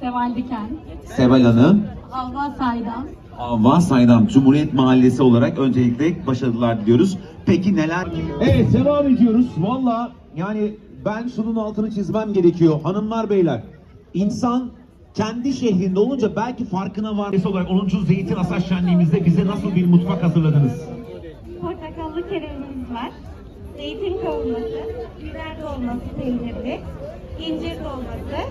Seval Diken, Seval Hanım, Havva Saydam, Avva Saydam Cumhuriyet Mahallesi olarak öncelikle başarılar diliyoruz. Peki neler? Evet devam ediyoruz. Valla yani ben şunun altını çizmem gerekiyor. Hanımlar beyler insan kendi şehrinde olunca belki farkına var. olarak 10. Zeytin Asas Şenliğimizde bize nasıl bir mutfak hazırladınız? Portakallı kerevimiz var. Zeytin kavurması, biber dolması peynirli, incir dolması,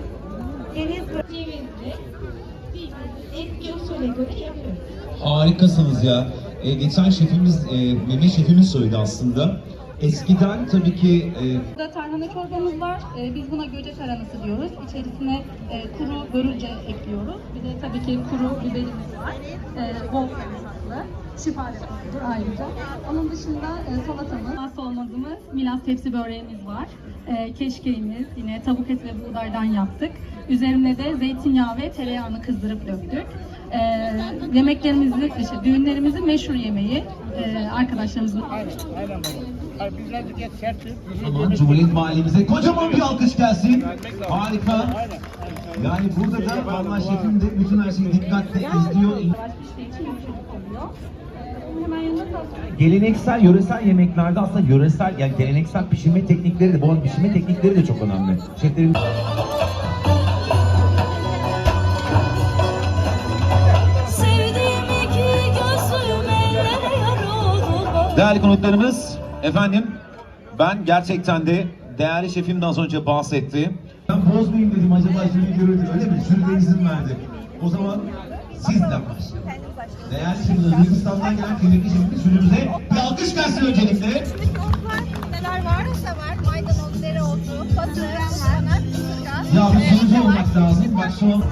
Harikasınız ya. Ee, geçen şefimiz, e, Mehmet şefimiz söyledi aslında. Eskiden tabii ki e, Burada tarhana çorbamız var. Ee, biz buna göce taranası diyoruz. İçerisine e, kuru börülce ekliyoruz. Bir de tabii ki kuru biberimiz var. Ee, bol sarımsaklı. Şifa ayrıca. Onun dışında e, salatamız, olmazsa olmazımız Milas tepsi böreğimiz var. E, keşkeğimiz yine tavuk et ve buğdaydan yaptık. Üzerine de zeytinyağı ve tereyağını kızdırıp döktük. E, yemeklerimizin, işte düğünlerimizin meşhur yemeği e, arkadaşlarımızın Aynen, aynen baba. Hayır, biz birazcık geç sertçiz. Aman Cumhuriyet Mahallemize kocaman bir alkış gelsin. Harika. Aynen. Yani burada da vallahi şefim de bütün her şeyi dikkatle izliyor. Geleneksel, yöresel yemeklerde aslında yöresel, yani geleneksel pişirme teknikleri de, bu arada pişirme teknikleri de çok önemli. Şeflerin... Değerli konuklarımız, efendim ben gerçekten de değerli şefim de az önce bahsetti. Ben bozmayayım dedim acaba şimdi görüldü öyle mi? Jüri izin verdi. O zaman sizden başlayalım. Değerli şefimiz Özbekistan'dan gelen kıymetli şefimiz jürimize bir alkış gelsin öncelikle. Neler varsa var. Maydanoz, dereotu, ıspanak, ısırgan. Ya bir sunucu olmak lazım. Bak şu an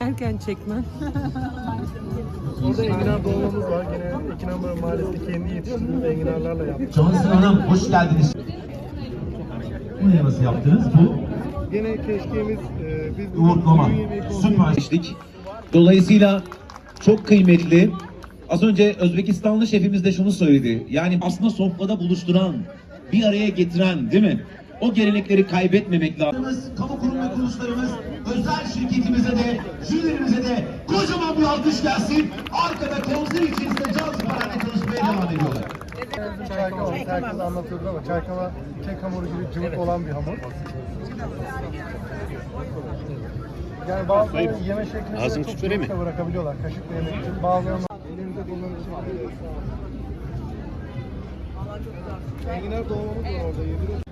Erken çekmen. Orada enginar dolmamız var. Gene Ekinambar Mahallesi'nde kendi yetiştirdiğimiz enginarlarla yaptık. Johnson Hanım hoş geldiniz. Bu ne nasıl yaptınız? Bu Gene keşkeğimiz e, biz yemeği konusunda- Süper. Dolayısıyla çok kıymetli. Az önce Özbekistanlı şefimiz de şunu söyledi. Yani aslında sofrada buluşturan, bir araya getiren değil mi? O gelenekleri kaybetmemek lazım. Kamu kurum ve kuruluşlarımız, özel şirketimize de, jürilerimize de kocaman bir alkış gelsin. Arkada konser içerisinde can sıfırlarla çalışmaya devam ediyorlar. Çaykava, herkes anlatıyordur ama çaykava kek hamuru gibi cıvık olan bir hamur. Yani bazıları yeme şeklinde Ağzını çok cıvık da bırakabiliyorlar kaşıkla yemek için. Bazıları elinize kullanabilirsiniz. Enginar dolmamız var orada yediriyoruz.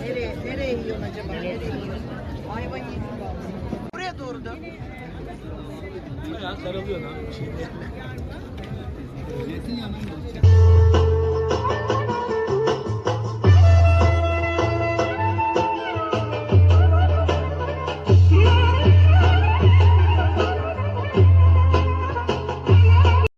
Nereye, nereye yiyorsun acaba? Nereye yiyorsun? Ayva yedim. Buraya doğru dön. Ya sarılıyor lan. Zeytinyağından